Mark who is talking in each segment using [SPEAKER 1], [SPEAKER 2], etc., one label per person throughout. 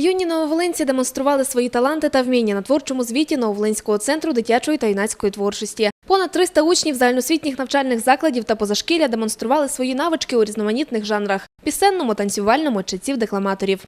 [SPEAKER 1] Юні нововолинці демонстрували свої таланти та вміння на творчому звіті Нововолинського центру дитячої та юнацької творчості. Понад 300 учнів загальноосвітніх навчальних закладів та позашкілля демонстрували свої навички у різноманітних жанрах – пісенному, танцювальному, читців декламаторів.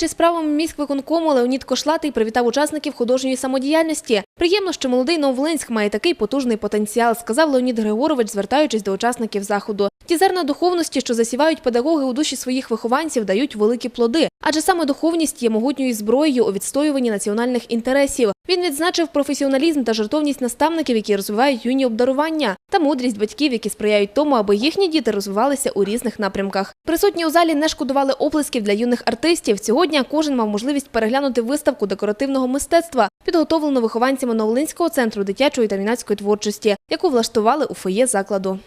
[SPEAKER 1] Керуючи справами міськвиконкому, Леонід Кошлатий привітав учасників художньої самодіяльності. Приємно, що молодий Новолинськ має такий потужний потенціал, сказав Леонід Григорович, звертаючись до учасників заходу. Ті зерна духовності, що засівають педагоги у душі своїх вихованців, дають великі плоди. Адже саме духовність є могутньою зброєю у відстоюванні національних інтересів. Він відзначив професіоналізм та жертовність наставників, які розвивають юні обдарування, та мудрість батьків, які сприяють тому, аби їхні діти розвивалися у різних напрямках. Присутні у залі не шкодували оплесків для юних артистів. Сьогодні кожен мав можливість переглянути виставку декоративного мистецтва, підготовлену вихованцями Новолинського центру дитячої та юнацької творчості, яку влаштували у фоє закладу.